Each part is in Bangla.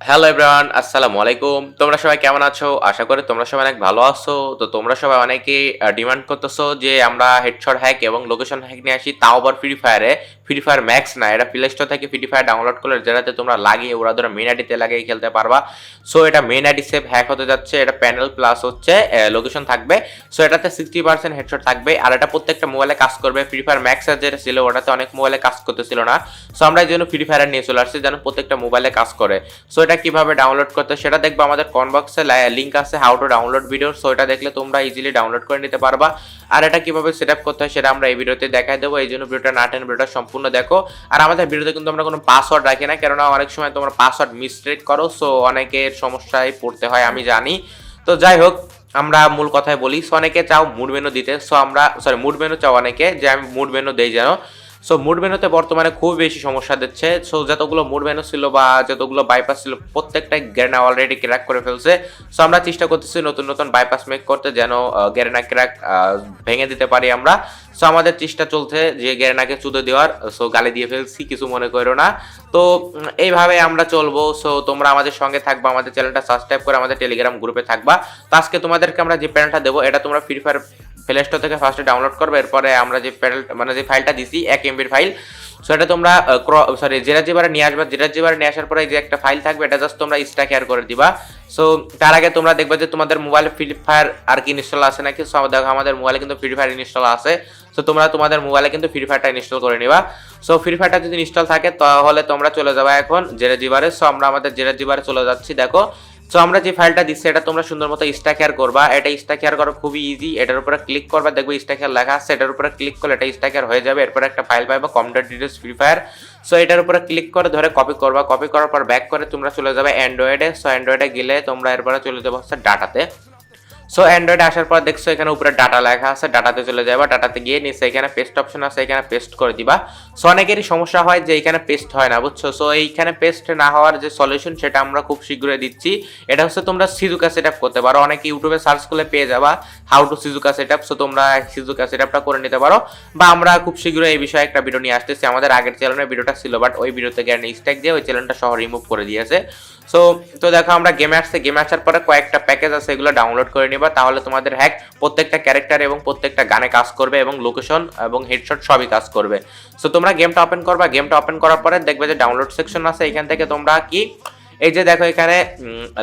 হ্যালো এভরিওয়ান আসসালামু আলাইকুম তোমরা সবাই কেমন আছো? আশা করি তোমরা সবাই অনেক ভালো আছো। তো তোমরা সবাই অনেকে ডিমান্ড করতেছো যে আমরা হেডশট হ্যাক এবং লোকেশন হ্যাক নিয়ে আসি, তাও আবার ফ্রি ফায়ারে ফ্রি ফায়ার ম্যাক্স না, এটা প্লে স্টোর থেকে ফ্রি ফায়ার ডাউনলোড করলে যেটাতে তোমরা লাগিয়ে ওরা ধরো মেন আইডিতে লাগিয়ে খেলতে পারবা। সো এটা মেন আইডি সেভ হ্যাক হতে যাচ্ছে, এটা প্যানেল প্লাস হচ্ছে লোকেশন থাকবে। সো এটাতে সিক্সটি পার্সেন্ট হেডশট থাকবে, আর এটা প্রত্যেকটা মোবাইলে কাজ করবে। ফ্রি ফায়ার ম্যাক্সের যেটা ছিল, ওটাতে অনেক মোবাইলে কাজ করতেছিল না। সো আমরা এই জন্য ফ্রি ফায়ার নিয়ে চলে আসছি, যেন প্রত্যেকটা মোবাইলে কাজ করে। সো এটা কীভাবে ডাউনলোড করতে, সেটা দেখব আমাদের কনবক্সে লিঙ্ক আছে how to download video so এটা দেখলে তোমরা ইজিলি ডাউনলোড করে নিতে পারবা। আর এটা কীভাবে সেট আপ করতে হয় সেটা আমরা এই ভিডিওতে দেখাই দেবো। এই জন্য ভিডিওটা না টেন ভিডিওটা সম্পূর্ণ দেখো। আর আমাদের ভিডিওতে কিন্তু আমরা কোনো পাসওয়ার্ড রাখি না, কেননা অনেক সময় তোমরা পাসওয়ার্ড মিস্টেক করো সো অনেকের সমস্যায় পড়তে হয়, আমি জানি। তো যাই হোক, আমরা মূল কথায় বলি সো অনেকে চাও মুড মেনু দিতে সো আমরা সরি মুড মেনু চাও অনেকে, যে আমি মুড মেনু দেই যেন। সো মুড মেনুতে বর্তমানে খুব বেশি সমস্যা দিচ্ছে। সো যতগুলো মুড মেনু ছিল বা যতগুলো বাইপাস ছিল, প্রত্যেকটাই গ্যারেনা অলরেডি ক্র্যাক করে ফেলছে। সো আমরা চেষ্টা করতেছি নতুন নতুন বাইপাস মেক করতে যেন গ্যারেনা ক্র্যাক ভেঙে দিতে পারি আমরা। সো আমাদের চেষ্টা চলছে যে গ্যারেনাকে চুদে দেওয়ার। সো গালি দিয়ে ফেলছি, কিছু মনে করো না। তো এইভাবে আমরা চলবো। সো তোমরা আমাদের সঙ্গে থাকবা, আমাদের চ্যানেলটা সাবস্ক্রাইব করে আমাদের টেলিগ্রাম গ্রুপে থাকবা। তো, আজকে তোমাদেরকে আমরা যে প্যানেলটা দেবো, এটা তোমরা ফ্রি ফায়ার প্লে স্টোর থেকে ফার্স্টে ডাউনলোড করবে, এরপরে আমরা যে প্যানেল মানে যে ফাইলটা দিছি, এক এমবির ফাইল সো এটা তোমরা সরি যেটা যেবারে নিয়ে আসবা যেটা যেবারে নিয়ে আসার পরে যে একটা ফাইল থাকবে, এটা জাস্ট তোমরা স্ট্যাক এয়ার করে দিবা। সো তার আগে তোমরা দেখবে যে তোমাদের মোবাইলে ফ্রি ফায়ার আর কি ইনস্টল আছে নাকি? সো দেখো আমাদের মোবাইলে কিন্তু ফ্রি ফায়ার ইনস্টল আছে। সো তোমরা তোমাদের মোবাইলে কিন্তু ফ্রি ফায়ারটা ইনস্টল করে নিবা। সো ফ্রি ফায়ারটা যদি ইনস্টল থাকে, তাহলে তোমরা চলে যাবে এখন জেরে জিবারে সো আমরা আমাদের জেরে জিবারে চলে যাচ্ছি, দেখো। সো আমরা যে ফাইলটা দিচ্ছি, এটা তোমরা সুন্দর মতো স্ট্যাক হেয়ার করবা। এটা স্ট্যাক হেয়ার করা খুবই ইজি এটার উপরে ক্লিক করবা, দেখবে স্ট্যাক হেয়ার লেখা আছে। এটার উপরে ক্লিক করলে এটা স্ট্যাক হেয়ার হয়ে যাবে। এরপরে একটা ফাইল পাইবা computer details Free Fire so এটার উপরে ক্লিক করে ধরে কপি করবা। কপি করার পর ব্যাক করে তোমরা চলে যাবে অ্যান্ড্রয়েডে সো অ্যান্ড্রয়েডে গেলে তোমরা এরপরে চলে যাব হচ্ছে ডাটাতে সো অ্যান্ড্রয়েড আসার পর দেখছ এখানে উপরে ডাটা লেখা আছে ডাটাতে চলে যাবা ডাটাতে গিয়ে নিচে এখানে পেস্ট অপশন আছে, এখানে পেস্ট করে দিবা। সো অনেকেরই সমস্যা হয় যে এখানে পেস্ট হয় না, বুঝছ? সো এইখানে পেস্ট না হওয়ার যে সলিউশন সেটা আমরা খুব শীঘ্রই দিচ্ছি। এটা হচ্ছে তোমরা সিজুকা সেট করতে পারো। অনেকে ইউটিউবে সার্চ করলে পেয়ে যাবা how to Shizuka set so তোমরা সিজুকা সেট করে নিতে পারো। বা আমরা খুব শীঘ্রই এই বিষয়ে একটা ভিডিও নিয়ে আসতেছি। আমাদের আগের চ্যানেলের ভিডিওটা ছিল বাট ওই ভিডিওতে গিয়ে স্ট্যাক দিয়ে ওই চ্যানেলটা সহ রিমুভ করে দিয়েছে। সো তো দেখো আমরা গেমে আসছে। গেমে আসার পরে কয়েকটা প্যাকেজ আছে, এগুলো ডাউনলোড করে নিবা, তাহলে তোমাদের হ্যাক প্রত্যেকটা ক্যারেক্টার এবং প্রত্যেকটা গানে কাজ করবে এবং লোকেশন এবং হেডশট সবই কাজ করবে। সো তোমরা গেমটা ওপেন করবা গেমটা ওপেন করার পরে দেখবে যে ডাউনলোড সেকশন আছে, এখান থেকে তোমরা কি এই যে দেখো এখানে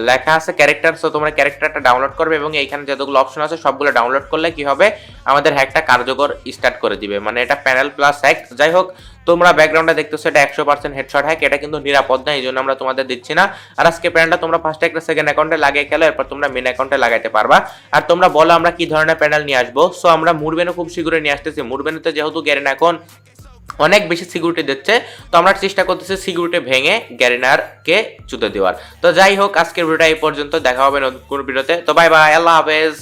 লেখা আছে ক্যারেক্টার সো তোমরা ক্যারেক্টারটা ডাউনলোড করবে এবং এইখানে যতগুলো অপশন আছে সবগুলো ডাউনলোড করলে কি হবে? আমাদের হ্যাকটা কার্যকর স্টার্ট করে দিবে। মানে এটা প্যানেল প্লাস হ্যাক যাই হোক, তোমরা ব্যাকগ্রাউন্ডে দেখতেছো এটা একশো পার্সেন্ট হেডশট হ্যাক এটা কিন্তু নিরাপদ না এই জন্য আমরা তোমাদের দিচ্ছি না। আর আজকে প্যানেলটা তোমরা ফার্স্ট একটা সেকেন্ড অ্যাকাউন্টে লাগিয়ে খেলো, এরপর তোমরা মেন অ্যাকাউন্টে লাগাইতে পারবা। আর তোমরা বলো আমরা কি ধরনের প্যানেল নিয়ে আসব। সো আমরা মুরবেনও খুব শীঘ্রই নিয়ে আসতেছি। মুরবেনুতে যেহেতু গ্যারেন এখন অনেক বেশি সিকিউরিটি দিচ্ছে। তো আমরা চেষ্টা করতেছি সিকিউরিটি ভেঙে গ্যারিনারকে চুতে দেওয়ার। তো যাই হোক, আজকের ভিডিওটা এই পর্যন্ত। দেখা হবে নতুন কোনো ভিডিওতে। তো বাই বাই আল্লাহ হাফেজ।